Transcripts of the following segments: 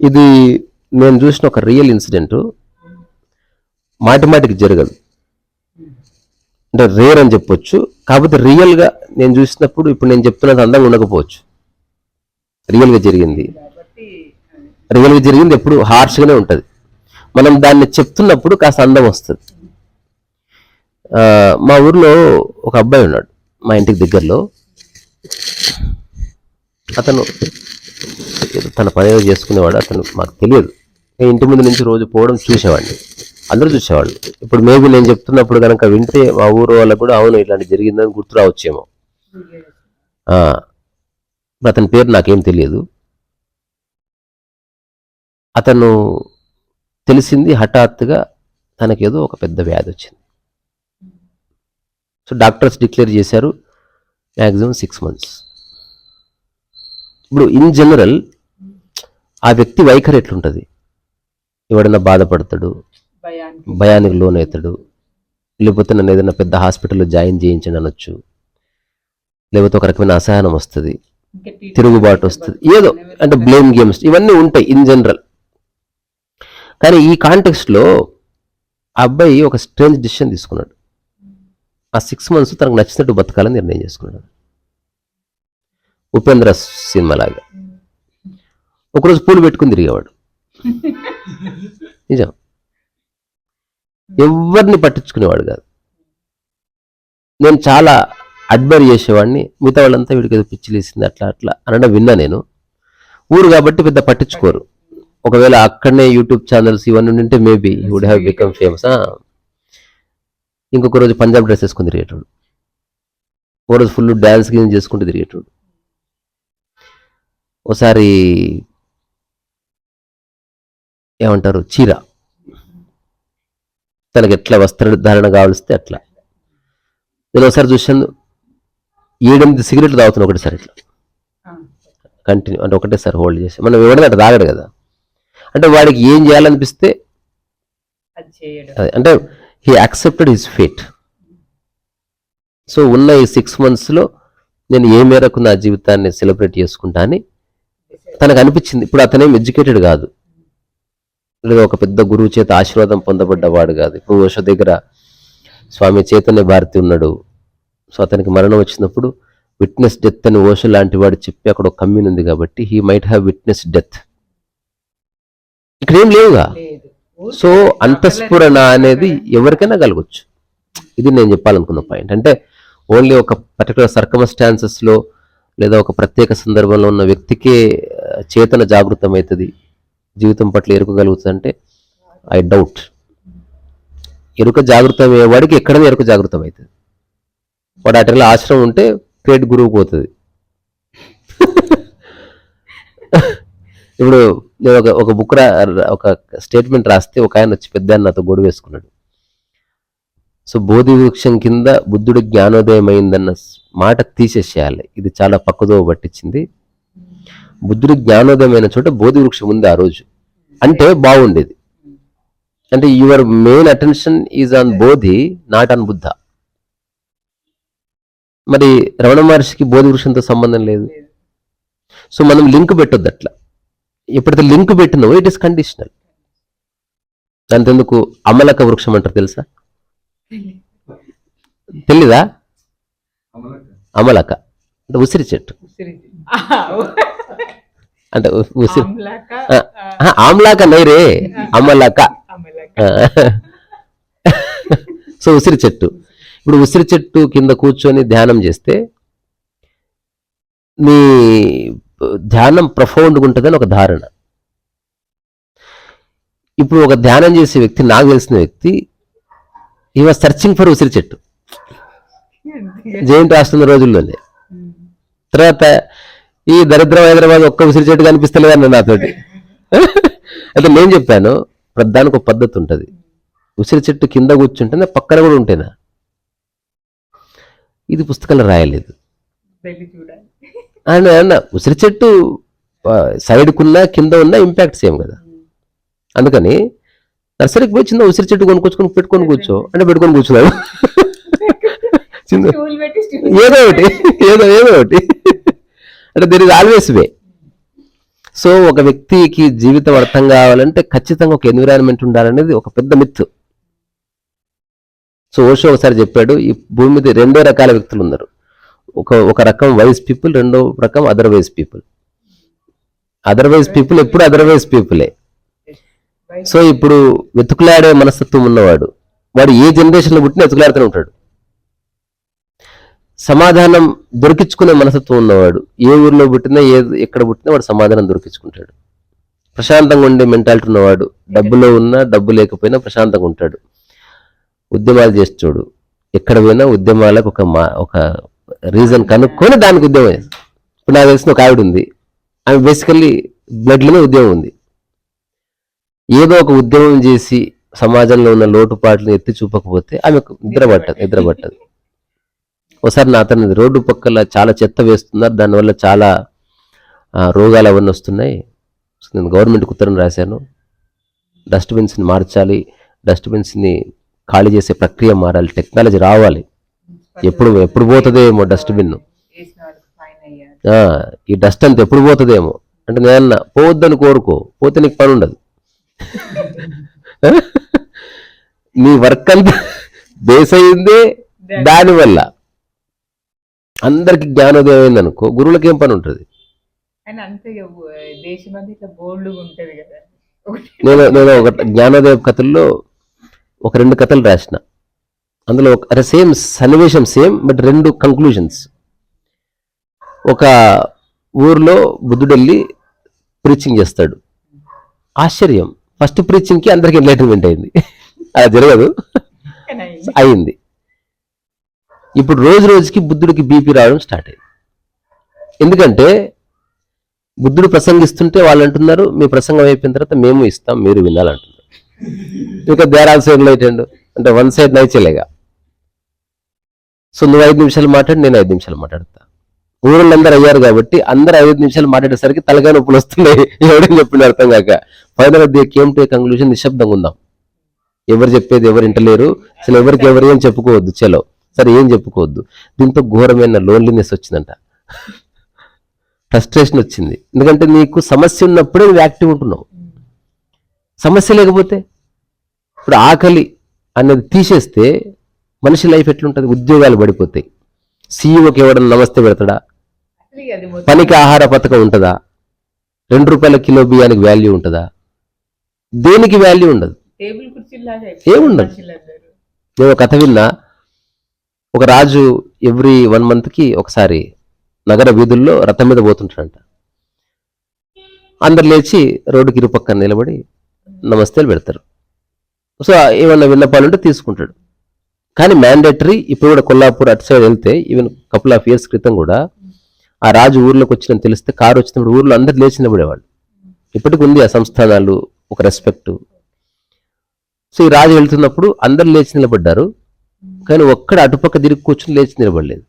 ఇది నేను చూసిన ఒక రియల్ ఇన్సిడెంట్ మాటిమాటికి జరగదు. అంటే రేర్ అని చెప్పొచ్చు. కాకపోతే రియల్గా నేను చూసినప్పుడు ఇప్పుడు నేను చెప్తున్నది అందంగా ఉండకపోవచ్చు. రియల్గా జరిగింది. రియల్గా జరిగింది ఎప్పుడు హార్ష్గానే ఉంటుంది. మనం దాన్ని చెప్తున్నప్పుడు కాస్త అందం వస్తుంది. మా ఊర్లో ఒక అబ్బాయి ఉన్నాడు మా ఇంటికి దగ్గరలో. అతను ఏదో తన పని ఏదో చేసుకునేవాడు అతను మాకు తెలియదు. నేను ఇంటి ముందు నుంచి రోజు పోవడం చూసేవాడిని. అందరూ చూసేవాళ్ళు. ఇప్పుడు మేబీ నేను చెప్తున్నప్పుడు కనుక వింటే మా ఊరు వాళ్ళకు కూడా అవును ఇట్లాంటి జరిగిందని గుర్తు రావచ్చేమో. అతని పేరు నాకేం తెలియదు. అతను తెలిసింది హఠాత్తుగా తనకేదో ఒక పెద్ద వ్యాధి వచ్చింది. సో డాక్టర్స్ డిక్లేర్ చేశారు మ్యాక్సిమం సిక్స్ మంత్స్. ఇప్పుడు ఇన్ జనరల్ ఆ వ్యక్తి వైఖరి ఎట్లుంటుంది? ఎవడన్నా బాధపడతాడు భయానికి లోనవుతాడు లేకపోతే నన్ను ఏదైనా పెద్ద హాస్పిటల్లో జాయిన్ చేయించండి అనొచ్చు లేకపోతే ఒక రకమైన అసహనం వస్తుంది తిరుగుబాటు వస్తుంది ఏదో అంటే బ్లేమ్ గేమ్స్ ఇవన్నీ ఉంటాయి ఇన్ జనరల్ కానీ ఈ కాంటెక్స్ట్లో ఆ అబ్బాయి ఒక స్ట్రేంజ్ డిసిషన్ తీసుకున్నాడు. ఆ సిక్స్ మంత్స్ తనకు నచ్చినట్టు బతకాలని నిర్ణయం చేసుకున్నాడు. ఉపేంద్ర సినిమా లాగా. ఒకరోజు పూలు పెట్టుకుని తిరిగేవాడు. నిజం. ఎవరిని పట్టించుకునేవాడు కాదు. నేను చాలా అడ్మైర్ చేసేవాడిని. మిగతా వాళ్ళంతా వీడికి ఏదో పిచ్చిలేసింది అట్లా అట్లా అనడం విన్నా నేను. ఊరు కాబట్టి పెద్ద పట్టించుకోరు. ఒకవేళ అక్కడనే యూట్యూబ్ ఛానల్స్ ఇవన్నీ ఉంటే maybe would have become famous ఇంకొక రోజు పంజాబ్ డ్రెస్ వేసుకుని తిరిగేటోడు. ఒక రోజు ఫుల్ డ్యాన్స్ గేమ్ చేసుకుంటూ తిరిగేటోడు. ఒకసారి ఏమంటారు? చీర. తనకి ఎట్లా వస్త్రధారణ కావలిస్తే అట్లా. నేను ఒకసారి చూశాను. ఏడెనిమిది సిగరెట్లు తాగుతున్నా ఒకటేసారి ఇట్లా. కంటిన్యూ అంటే ఒకటేసారి హోల్డ్ చేసి. మనం ఎవడన్నా అట్లా తాగడు కదా. అంటే వాడికి ఏం చేయాలనిపిస్తే అంటే he accepted his fate so ఉన్న ఈ సిక్స్ మంత్స్లో నేను ఏ మేరకు నా జీవితాన్ని సెలబ్రేట్ చేసుకుంటా అని తనకు అనిపించింది. ఇప్పుడు అతనేం ఎడ్యుకేటెడ్ కాదు. లేదా ఒక పెద్ద గురువు చేత ఆశీర్వాదం పొందబడ్డవాడు కాదు. ఇప్పుడు ఓషో దగ్గర స్వామి చైతన్య భారతి ఉన్నాడు. సో అతనికి మరణం వచ్చినప్పుడు విట్నెస్ డెత్ అని ఓషో లాంటి వాడు చెప్పి అక్కడ ఒక కమ్యూన్ ఉంది కాబట్టి he might have witness death ఇక్కడ ఏం లేవుగా సో అంతఃస్ఫురణ అనేది ఎవరికైనా కలగచ్చు. ఇది నేను చెప్పాలనుకున్న పాయింట్ అంటే ఓన్లీ ఒక పర్టికులర్ సర్కమస్టాన్సెస్లో లేదా ఒక ప్రత్యేక సందర్భంలో ఉన్న వ్యక్తికే చేతన జాగృతం అవుతుంది జీవితం పట్ల ఎరుకగలుగుతుందంటే ఐ డౌట్ ఎరుక జాగృతం అయ్యేవాడికి ఎక్కడైనా ఎరుక జాగృతం అవుతుంది. వాడు అటెల్లా ఆశ్రమం ఉంటే పేట్ గురువు పోతుంది. ఇప్పుడు నేను ఒక ఒక బుక్ రా ఒక స్టేట్మెంట్ రాస్తే ఒక ఆయన వచ్చి పెద్ద నాతో గొడవ వేసుకున్నాడు. సో బోధి వృక్షం కింద బుద్ధుడి జ్ఞానోదయం అయిందన్న మాట తీసేసేయాలి. ఇది చాలా పక్కదో పట్టించింది. బుద్ధుడి జ్ఞానోదయం అయిన చోట బోధి వృక్షం ఉంది ఆ రోజు. అంటే బాగుండేది. అంటే your main attention is on Bodhi not on Buddha. మరి రమణ మహర్షికి బోధి వృక్షంతో సంబంధం లేదు. సో మనం లింక్ పెట్టొద్దు అట్లా. ఎప్పుడైతే లింక్ పెట్టినో ఇట్ ఇస్ కండిషనల్ దాంతెందుకు అమలక వృక్షం అంటారు తెలుసా? తెలీదా? అమలక. అంటే ఉసిరి చెట్టు. ఉసిరి అంటే ఉసిరి ఆమ్లాక, నైరే అమలక. సో ఉసిరి చెట్టు. ఇప్పుడు ఉసిరి చెట్టు కింద కూర్చొని ధ్యానం చేస్తే నీ ధ్యానం ప్రఫౌండ్గా ఉంటుందని ఒక ధారణ. ఇప్పుడు ఒక ధ్యానం చేసే వ్యక్తి నాకు తెలిసిన వ్యక్తి ఈ వాజ్ సర్చింగ్ ఫర్ ఉసిరి చెట్టు. జయంతి రాస్తున్న రోజుల్లోనే. తర్వాత ఈ దరిద్రం హైదరాబాద్ ఒక్క ఉసిరి చెట్టు కనిపిస్తలేదన్న నాతోటి. అయితే నేను చెప్పాను ప్రధానికి ఒక పద్ధతి ఉంటుంది. ఉసిరి చెట్టు కింద కూర్చుంటేనే పక్కన కూడా ఉంటేనా? ఇది పుస్తకాలు రాయలేదు. అని అన్న ఉసిరి చెట్టు సైడ్కున్నా కింద ఉన్న ఇంపాక్ట్ సేమ్ కదా. అందుకని నర్సరీకి పోయి చిన్న ఉసిరి చెట్టు కొనుక్కొచ్చుకొని పెట్టుకొని కూర్చో. అంటే పెట్టుకొని స్టూల్ ఏదో ఒకటి ఏదో ఏదో ఒకటి. అంటే there is always way so ఒక వ్యక్తికి జీవితం అర్థం కావాలంటే ఖచ్చితంగా ఒక ఎన్విరాన్మెంట్ ఉండాలనేది ఒక పెద్ద మిత్ సో ఓషో ఒకసారి చెప్పాడు ఈ భూమి మీద రెండో రకాల వ్యక్తులు ఉన్నారు. ఒక ఒక రకం వైజ్ పీపుల్ రెండో రకం అదర్వైజ్ పీపుల్ అదర్వైజ్ పీపుల్ ఎప్పుడు అదర్వైజ్ పీపులే సో ఇప్పుడు వెతుకులాడే మనస్తత్వం ఉన్నవాడు వాడు ఏ జనరేషన్లో పుట్టిన వెతుకులాడుతూనే ఉంటాడు. సమాధానం దొరికించుకునే మనసత్వం ఉన్నవాడు. ఏ ఊర్లో పుట్టినా ఏ ఎక్కడ పుట్టినా వాడు సమాధానం దొరికించుకుంటాడు. ప్రశాంతంగా ఉండే మెంటాలిటీ ఉన్నవాడు. డబ్బులో ఉన్నా డబ్బు లేకపోయినా ప్రశాంతంగా ఉంటాడు. ఉద్యమాలు చేస్తాడు ఎక్కడ పోయినా ఉద్యమాలకు ఒక మా ఒక రీజన్ కనుక్కొని దానికి ఉద్యమం ఇప్పుడు నాకు తెలిసిన ఒక ఆవిడ ఉంది. ఆమె బేసికల్లీ బ్లడ్లోనే ఉద్యమం ఉంది. ఏదో ఒక ఉద్యమం చేసి సమాజంలో ఉన్న లోటుపాట్లను ఎత్తి చూపకపోతే ఆమెకు నిద్ర పట్టదు నిద్ర పట్టదు. ఒకసారి నా అతను రోడ్డు పక్కల చాలా చెత్త వేస్తున్నారు. దానివల్ల చాలా రోగాలు అవన్నీ వస్తున్నాయి. నేను గవర్నమెంట్కి ఉత్తరం రాశాను. డస్ట్బిన్స్ని మార్చాలి. డస్ట్బిన్స్ని ఖాళీ చేసే ప్రక్రియ మారాలి. టెక్నాలజీ రావాలి. ఎప్పుడు ఎప్పుడు పోతుందేమో డస్ట్బిన్ ఈ డస్ట్ అంతా ఎప్పుడు పోతుందేమో. అంటే నేను పోవద్దని కోరుకో. పోతే నీకు పని ఉండదు. నీ వర్క్ అంతా బేస్ అయిందే దానివల్ల. అందరికి జ్ఞానోదయం అయింది అనుకో గురువులకి ఏం పని ఉంటుంది నేను నేను ఒక జ్ఞానోదయ కథల్లో ఒక రెండు కథలు రాసిన. అందులో ఒక సేమ్ సన్నివేశం సేమ్ బట్ రెండు కంక్లూజన్స్ ఒక ఊర్లో బుద్ధుడు వెళ్ళి ప్రీచింగ్ చేస్తాడు. ఆశ్చర్యం. ఫస్ట్ ప్రీచింగ్కి అందరికి ఎంలైటన్మెంట్ అయింది. అలా జరగదు. అయింది. ఇప్పుడు రోజు రోజుకి బుద్ధుడికి బీపీ రావడం స్టార్ట్ అయింది. ఎందుకంటే బుద్ధుడు ప్రసంగిస్తుంటే వాళ్ళు అంటున్నారు మీ ప్రసంగం అయిపోయిన తర్వాత మేము ఇస్తాం మీరు వినాలంటున్నారు. ఇంకా దేర్ ఆల్సో ఎన్లైటెండ్ అంటే వన్ సైడ్ నైచలేగా సో నువ్వు ఐదు నిమిషాలు మాట్లాడి నేను ఐదు నిమిషాలు మాట్లాడతా. ఊళ్ళో అందరు అయ్యారు కాబట్టి అందరు ఐదు నిమిషాలు మాట్లాడేసరికి తలగా నొప్పులు వస్తున్నాయి. ఎవడని చెప్పిన అర్థం కాక. ఫైనల్ దే కేమ్ టు నిశ్శబ్దంగా ఉందాం. ఎవరు చెప్పేది ఎవరు ఇంటలేరు. అసలు ఎవరికి ఎవరు ఏం చెప్పుకోవద్దు చలో. సరే ఏం చెప్పుకోవద్దు. దీంతో ఘోరమైన లోన్లీనెస్ వచ్చిందంట. ఫ్రస్ట్రేషన్ వచ్చింది. ఎందుకంటే నీకు సమస్య ఉన్నప్పుడే నువ్వు యాక్టివ్ ఉంటున్నావు. సమస్య లేకపోతే ఇప్పుడు ఆకలి అనేది తీసేస్తే మనిషి లైఫ్ ఎట్లుంటుంది? ఉద్యోగాలు పడిపోతాయి. సీఈఓకి ఎవడన్నా నమస్తే పెడతాడా? పనికి ఆహార పథకం ఉంటుందా? రెండు రూపాయల కిలో బియ్యానికి వాల్యూ ఉంటుందా? దేనికి వాల్యూ ఉండదు? ఏముండదు. నేను ఒక కథ విన్నా. ఒక రాజు ఎవ్రీ వన్ మంత్కి ఒకసారి నగర వీధుల్లో రథం మీద పోతుంటాడంట. అందరు లేచి రోడ్డుకి ఇరుపక్కన నిలబడి నమస్తేలు పెడతారు. సో ఏమన్నా విన్నపాలు ఉంటే తీసుకుంటాడు. కానీ మ్యాండేటరీ ఇప్పుడు కూడా కొల్లాపూర్ అటు సైడ్ వెళ్తే ఈవెన్ కపుల్ ఆఫ్ ఇయర్స్ క్రితం కూడా ఆ రాజు ఊర్లోకి వచ్చిన తెలిస్తే కారు వచ్చినప్పుడు ఊర్లో అందరు లేచి నిలబడేవాళ్ళు. ఇప్పటికి ఉంది ఆ సంస్థానాలు ఒక రెస్పెక్ట్ సో ఈ రాజు వెళ్తున్నప్పుడు అందరు లేచి నిలబడ్డారు. కానీ ఒక్కడ అటుపక్క తిరిగి కూర్చుని లేచి నిలబడలేదు.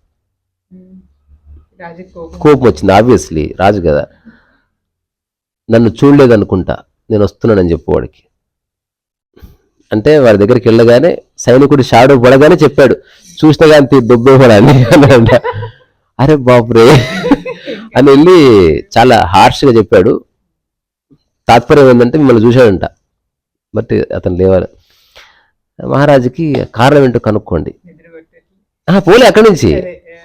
కోపం వచ్చింది. ఆబ్వియస్లీ రాజు కదా. నన్ను చూడలేదు అనుకుంటా. నేను వస్తున్నానని చెప్పు వాడికి. అంటే వాడి దగ్గరికి వెళ్ళగానే సైనికుడు షాడో పడగానే చెప్పాడు చూసిన కానీ దుబ్బేవాడు అని అన్నాడంట. అరే బాపురే అని వెళ్ళి చాలా హార్ష్గా చెప్పాడు. తాత్పర్యం ఏంటంటే మిమ్మల్ని చూశాడంట. బట్ అతను లేవాలి. మహారాజుకి కారణం ఏంటో కనుక్కోండి. పోలే అక్కడి నుంచి.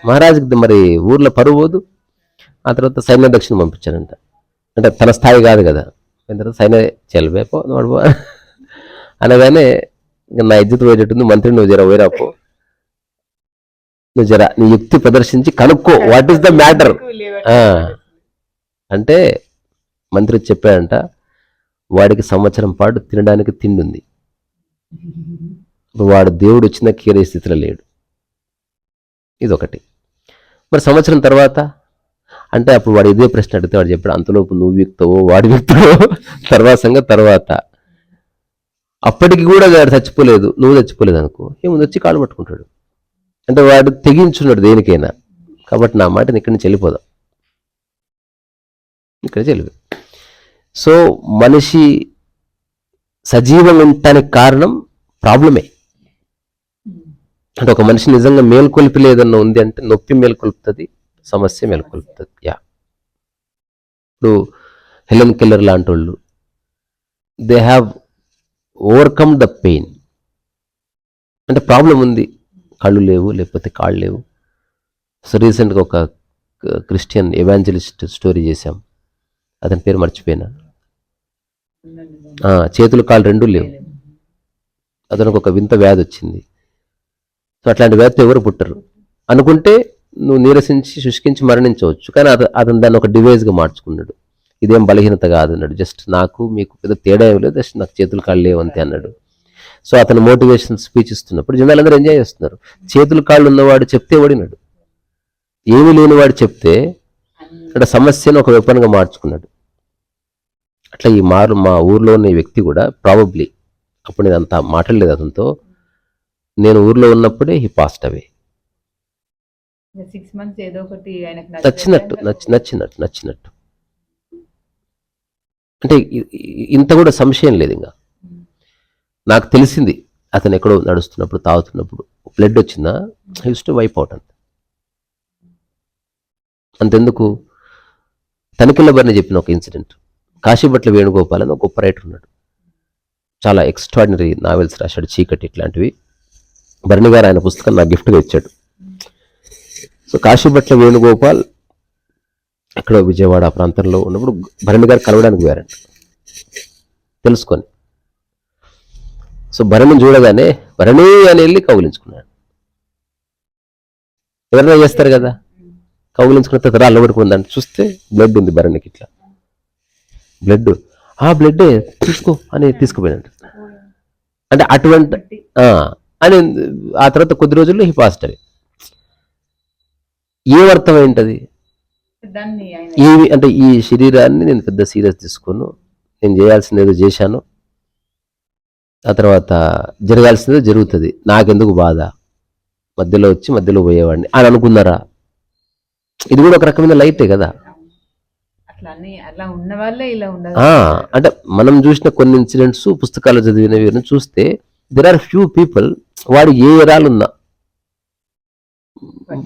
మహారాజుకి మరి ఊర్లో పరువు పోదు. ఆ తర్వాత సైన్య దక్షిణ పంపించారంట. అంటే తన స్థాయి కాదు కదా. అయిన తర్వాత సైన్య చెల్వే పో వాడు పో. అనగానే ఇంక నా ఇజ్జత్ పోయేటట్టుంది మంత్రి నువ్వు జర పోయిరా పో. నువ్వు జర నీ యుక్తి ప్రదర్శించి కనుక్కో. What is the matter. అంటే మంత్రి చెప్పాడంట వాడికి సంవత్సరం పాటు తినడానికి తిండి ఉంది. వాడు దేవుడు వచ్చిన కీరే స్థితిలో లేడు. ఇదొకటి. మరి సంవత్సరం తర్వాత అంటే అప్పుడు వాడు ఇదే ప్రశ్న అడిగితే వాడు చెప్పాడు అంతలోపు నువ్వు వ్యక్తవో వాడి వ్యక్తవో? తర్వాత సంగతి తర్వాత. అప్పటికి కూడా వాడు చచ్చిపోలేదు నువ్వు చచ్చిపోలేదు అనుకో. ఏముంది వచ్చి కాళ్ళు పట్టుకుంటాడు. అంటే వాడు తెగించున్నాడు దేనికైనా. కాబట్టి నా మాటని ఇక్కడి నుంచి వెళ్ళిపోదాం. ఇక్కడ చెల్లి సో మనిషి సజీవంగా ఉండటానికి కారణం ప్రాబ్లమే. అంటే ఒక మనిషి నిజంగా మేల్కొల్పి లేదన్న ఉంది అంటే నొప్పి మేల్కొల్పుతుంది సమస్య మేల్కొల్పుతుంది. యా ఇప్పుడు హెలెన్ కెల్లర్ లాంటి వాళ్ళు they have overcome the pain అంటే ప్రాబ్లం ఉంది కళ్ళు లేవు లేకపోతే కాళ్ళు లేవు. సో రీసెంట్గా ఒక క్రిస్టియన్ ఎవాంజలిస్ట్ స్టోరీ చేశాం అతని పేరు మర్చిపోయినా. చేతులు కాళ్ళు రెండూ లేవు. అతనికి ఒక వింత వ్యాధి వచ్చింది. సో అట్లాంటి వ్యక్తి ఎవరు పుట్టరు. అనుకుంటే నువ్వు నీరసించి శుష్కించి మరణించవచ్చు. కానీ అత అతను దాన్ని ఒక డివైజ్గా మార్చుకున్నాడు. ఇదేం బలహీనత కాదు అన్నాడు జస్ట్ నాకు మీకు పెద్ద తేడా ఏం లేదు. జస్ట్ నాకు చేతులు కాళ్ళు లేవు అంతే అన్నాడు. సో అతను మోటివేషన్ స్పీచ్ ఇస్తున్నప్పుడు జనాలందరూ ఎంజాయ్ చేస్తున్నారు. చేతులు కాళ్ళు ఉన్నవాడు చెప్తే ఓడినాడు. ఏమీ లేనివాడు చెప్తే అంటే సమస్యను ఒక వెపన్గా మార్చుకున్నాడు. అట్లా ఈ మారు మా ఊర్లో ఉన్న వ్యక్తి కూడా ప్రాబబ్లీ అప్పుడు నేను అంత మాట్లాడలేదు అతనితో. నేను ఊర్లో ఉన్నప్పుడే హీ పాస్ట్ అవే. నచ్చినట్టు నచ్చి నచ్చినట్టు నచ్చినట్టు. అంటే ఇంత కూడా సంశయం లేదు ఇంకా. నాకు తెలిసింది అతను ఎక్కడో నడుస్తున్నప్పుడు తాగుతున్నప్పుడు బ్లడ్ వచ్చిందా? యూస్ టు వైప్ అవుట్ అంత. అంతెందుకు? తనిఖీల బరిని చెప్పిన ఒక ఇన్సిడెంట్ కాశీభట్ల వేణుగోపాల్ అని ఒక గొప్ప రైటర్ ఉన్నాడు. చాలా ఎక్స్ట్రాడినరీ నావెల్స్ రాశాడు చీకటి ఇట్లాంటివి. భరణి గారు ఆయన పుస్తకం నాకు గిఫ్ట్గా ఇచ్చాడు. సో కాశీభట్ల వేణుగోపాల్ ఎక్కడో విజయవాడ ఆ ప్రాంతంలో ఉన్నప్పుడు భరణి గారు కలవడానికి పోయారండి తెలుసుకొని. సో భరణి చూడగానే భరణి అని వెళ్ళి కౌగిలించుకున్నాడు. ఎవరైనా చేస్తారు కదా? కౌగిలించుకున్న తర్వాత రాళ్ళు పడుకుందంటే. చూస్తే బ్లడ్ ఉంది భరణికి ఇట్లా. బ్లడ్ ఆ బ్లడ్ తీసుకో అని తీసుకుపోయినట్టు అంటే అటువంటి అని ఆ తర్వాత కొద్ది రోజుల్లో హీ పాస్ట్ అవి ఏం దాన్ని ఆయన ఈ అంటే ఈ శరీరాన్ని నేను పెద్ద సీరియస్ తీసుకోను. నేను చేయాల్సింది ఏదో చేశాను. ఆ తర్వాత జరగాల్సిందో జరుగుతుంది. నాకెందుకు బాధ? మధ్యలో వచ్చి మధ్యలో పోయేవాడిని. అని అనుకున్నారా? ఇది కూడా ఒక రకమైన లైటే కదా? అంటే మనం చూసిన కొన్ని ఇన్సిడెంట్స్ పుస్తకాలు చదివినవి చూస్తే దెర్ ఆర్ ఫ్యూ పీపుల్ వాడు ఏ ఎరాలున్నా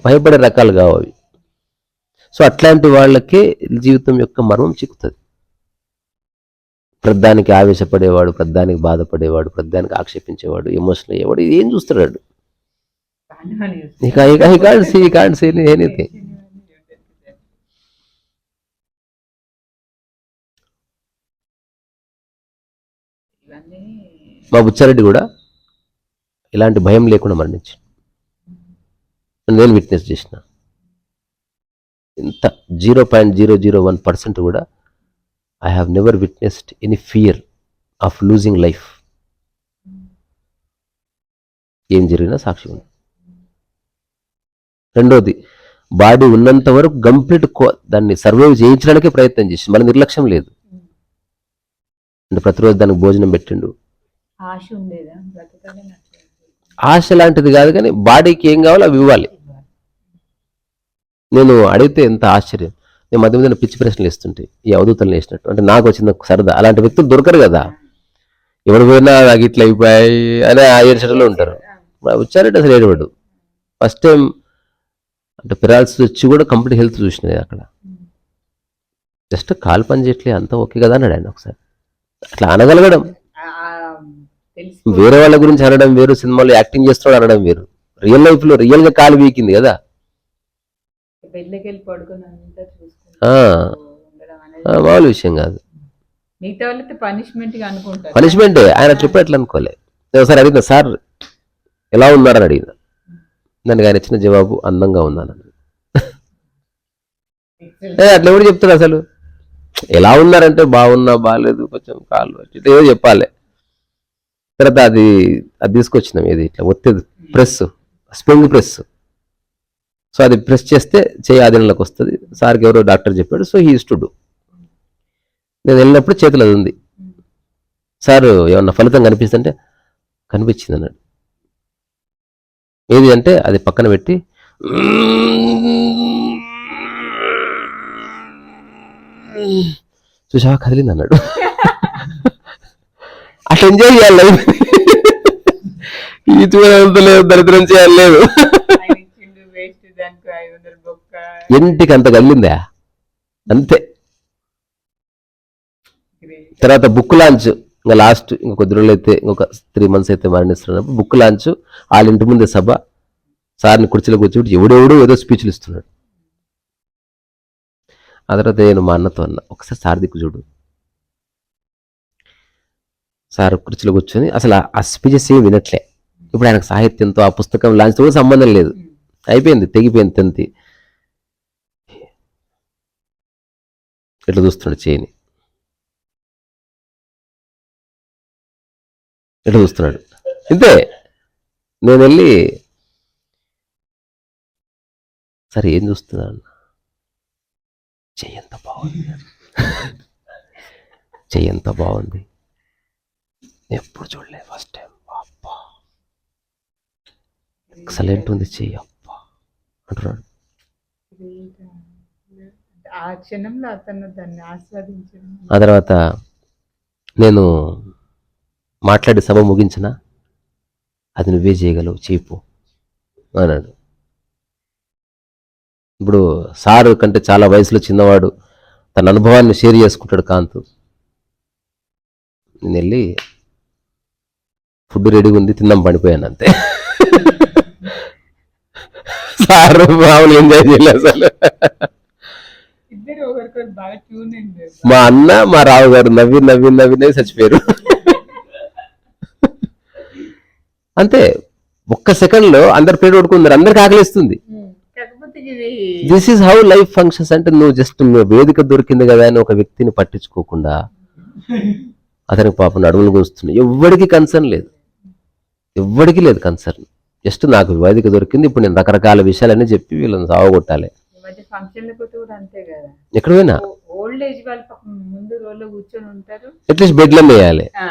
భయపడే రకాలు కావు అవి. సో అట్లాంటి వాళ్ళకే జీవితం యొక్క మర్మం చిక్కుతుంది. ప్రద్దానికి ఆవేశపడేవాడు ప్రద్దానికి బాధపడేవాడు ప్రద్దానికి ఆక్షేపించేవాడు ఎమోషనల్ అయ్యేవాడు ఇది ఏం చూస్తున్నాడు ఎనీథింగ్ మా బుచ్చారెడ్డి కూడా ఇలాంటి భయం లేకుండా మరణించాడు. నేను విట్నెస్ చేసిన. ఇంత zero point zero zero one percent కూడా I have never witnessed any fear of losing life ఏం జరిగినా సాక్షి ఉంది. రెండోది బాడీ ఉన్నంత వరకు కంప్లీట్ దాన్ని సర్వైవ్ చేయించడానికే ప్రయత్నం చేసి మన నిర్లక్ష్యం లేదు. అంటే ప్రతిరోజు దానికి భోజనం పెట్టిండు. ఆశ ఉండేదా? ఆశ లాంటిది కాదు కానీ బాడీకి ఏం కావాలో అవి ఇవ్వాలి. నేను అడిగితే ఎంత ఆశ్చర్యం. నేను మధ్య మధ్యన పిచ్చి ప్రశ్నలు ఇస్తుంటే ఈ అవధూతలు వేసినట్టు. అంటే నాకు వచ్చిన ఒక సరదా. అలాంటి వ్యక్తులు దొరకరు కదా. ఎవరు పోయినా నాకు ఇట్లా అయిపోయాయి అని ఆ ఏడ్చడంలో ఉంటారు. వచ్చారంటే అసలు ఏడవాడు. ఫస్ట్ టైం అంటే పిరాల్సి వచ్చి కూడా కంప్లీట్ హెల్త్ చూసినది అక్కడ. జస్ట్ కాలు పని చేయట్లే అంతా ఓకే కదా అన్నాడు ఆయన ఒకసారి. అట్లా అనగలగడం. వేరే వాళ్ళ గురించి అనడం వేరు సినిమాలో యాక్టింగ్ చేస్తున్నాడు అనడం వేరు. రియల్ లైఫ్లో రియల్గా కాలు వీకింది కదా. మామూలు విషయం కాదు. పనిష్మెంట్ ఆయన చెప్పి ఎట్లా అనుకోలే. నేను ఒకసారి అడిగిన సార్ ఎలా ఉన్నారని అడిగిన. దానికి ఆయన ఇచ్చిన జవాబు అందంగా ఉన్నాను ఏ, అట్లా ఎవడు చెప్తాడు అసలు? ఎలా ఉన్నారంటే బాగున్నా బాగాలేదు కొంచెం కాళ్ళు ఏదో చెప్పాలి. తర్వాత అది అది తీసుకొచ్చినాం ఇది ఇట్లా ఒత్తిది ప్రెస్ స్ప్రింగ్ ప్రెస్. సో అది ప్రెస్ చేస్తే చేయి ఆధీనంలోకి వస్తుంది. సార్కి ఎవరో డాక్టర్ చెప్పాడు సో హీ టు డూ. నేను వెళ్ళినప్పుడు చేతులు అది ఉంది. సార్ ఏమన్నా ఫలితం కనిపిస్తుంటే కనిపించింది అన్నాడు. ఏది అంటే అది పక్కన పెట్టి చూసా కదిలింది అన్నాడు. అట్లా ఎంజాయ్ చేయాలి. ఈ చూడంత లేదు దరిద్రం చేయాలి లేదు. ఇంటికి అంత కదిలిందా అంతే. తర్వాత బుక్ లాంచ్ ఇంకా లాస్ట్ ఇంకా కొద్ది రోజులు అయితే ఇంకొక త్రీ మంత్స్ అయితే మరణిస్తున్నప్పుడు బుక్ లాంచ్ వాళ్ళ ఇంటి ముందే సభ. సార్ని కుర్చీలో కూర్చోబెట్టి ఎవడెవడో ఏదో స్పీచ్లు ఇస్తున్నాడు. ఆ తర్వాత నేను మా అన్నతో అన్న ఒకసారి సార్ దిక్కు చూడు. సార్ కుర్చీలో కూర్చొని అసలు ఆ- స్పీచెస్ ఏం వినట్లే. ఇప్పుడు ఆయనకు సాహిత్యంతో ఆ పుస్తకం లాంచ్తో కూడా సంబంధం లేదు. అయిపోయింది తెగిపోయింది తెంతి. ఇట్లా చూస్తున్నాడు చేయని? ఇట్లా చూస్తున్నాడు? ఇంతే. నేను వెళ్ళి సరే ఏం చూస్తున్నాను చెయ్యి ఎంత బాగుంది. చెయ్యి ఎంత బాగుంది. ఎప్పుడు చూడలేదు ఫస్ట్ టైం అబ్బా. ఎక్సలెంట్ ఉంది చెయ్యి అబ్బా. అంటున్నాడు. ఆ క్షణంలో అతను దాన్ని ఆస్వాదించడం. ఆ తర్వాత నేను మాట్లాడి సభ ముగించిన అది నువ్వే చేయగలవు చేపు అన్నాడు. ఇప్పుడు సారు కంటే చాలా వయసులో చిన్నవాడు తన అనుభవాన్ని షేర్ చేసుకుంటాడు కాంతు. నేను వెళ్ళి ఫుడ్ రెడీగా ఉంది తిందాం పడిపోయాను అంతే. సారు మామూలు ఎంజాయ్ చేయలేదు అసలు. మా అన్న మా రావు గారు నవ్వి నవ్వి నవ్వి నవ్వి చచ్చిపోయారు. అంతే ఒక్క సెకండ్లో అందరు పేరు కొడుకున్నారు అందరికి ఆకలిస్తుంది. This is how life functions అంటే నువ్వు జస్ట్ వేదిక దొరికింది కదా అని ఒక వ్యక్తిని పట్టించుకోకుండా అతనికి పాపం నడుములు కూస్తున్నాయి ఎవ్వడికి కన్సర్న్ లేదు. ఎవ్వడికి లేదు కన్సర్న్ జస్ట్ నాకు వేదిక దొరికింది ఇప్పుడు నేను రకరకాల విషయాలన్నీ చెప్పి వీళ్ళని సావగొట్టాలి. ఎక్కడ పోయినా? అట్లీస్ట్ బెడ్లో వేయాలి ఆ,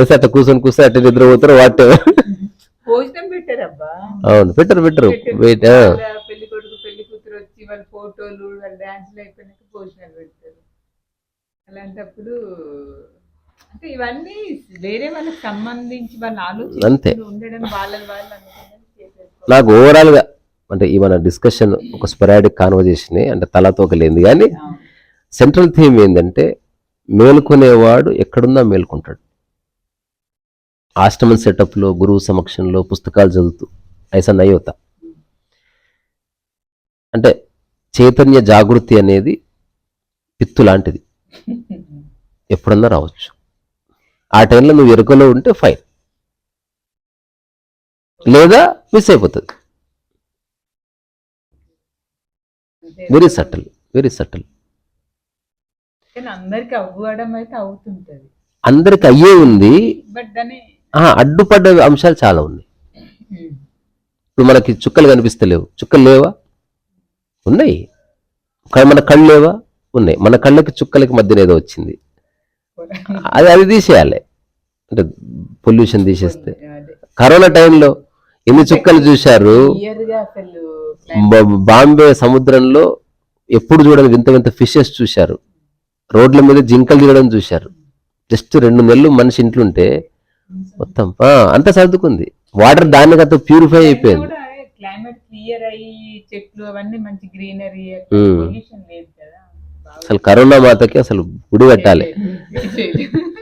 ఎస్ అట్లా కూర్చొని కూర్చొని అట్లా వాట్? భోజనం పెట్టారు అబ్బా అవును పెట్టరు పెట్టరు. వెయిట్ పెళ్ళి కొడుకు పెళ్ళి కూతురు వచ్చి వాళ్ళ ఫోటోలు వాళ్ళ డాన్సులు అయిపోయినాక భోజనాలు పెడతారు. అలాంటప్పుడు ఇవన్నీ వేరే వాళ్ళకి సంబంధించి వాళ్ళ అంతే. ఉండడం వాళ్ళు నాకు ఓవరాల్గా అంటే ఈ మన డిస్కషన్ ఒక స్పెరాడిక్ కాన్వర్జేషన్ అంటే తలతోక లేనిది కానీ సెంట్రల్ థీమ్ ఏంటంటే మేల్కొనేవాడు ఎక్కడున్నా మేల్కొంటాడు. ఆశ్రమం సెటప్లో గురువు సమక్షంలో పుస్తకాలు చదువుతూ ఐసా నయోత అంటే చైతన్య జాగృతి అనేది పిత్తు లాంటిది ఎప్పుడన్నా రావచ్చు. ఆ టైంలో నువ్వు ఎరుకలో ఉంటే ఫైన్ లేదా మిస్ అయిపోతుంది. వెరీ సటిల్ వెరీ సటిల్ అందరికి అవ్వడం అయితే అవుతుంటది. అందరికి అయ్యే ఉంది. అడ్డుపడ్డ అంశాలు చాలా ఉన్నాయి. ఇప్పుడు మనకి చుక్కలు కనిపిస్తలేవు. చుక్కలు లేవా? ఉన్నాయి. మన కళ్ళు లేవా? ఉన్నాయి. మన కళ్ళకి చుక్కలకి మధ్యన ఏదో వచ్చింది. అది అది తీసేయాలి. అంటే పొల్యూషన్ తీసేస్తే. కరోనా టైంలో ఎన్ని చుక్కలు చూశారు? బాంబే సముద్రంలో ఎప్పుడు చూడని వింత వింత ఫిషెస్ చూశారు. రోడ్ల మీద జింకలు తిరగడం చూశారు. జస్ట్ రెండు నెలలు మనిషి ఇంట్లుంటే మొత్తం అంతా సర్దుకుంది. వాటర్ దానికి అంత ప్యూరిఫై అయిపోయింది. కూడా క్లైమేట్ క్లియర్ అయ్యి చెట్లు అవన్నీ మంచి గ్రీనరీ. పొల్యూషన్ లేదు కదా. బాగా అసలు కరోనా మాతకి అసలు గుడి కట్టాలి. చేయలేదు.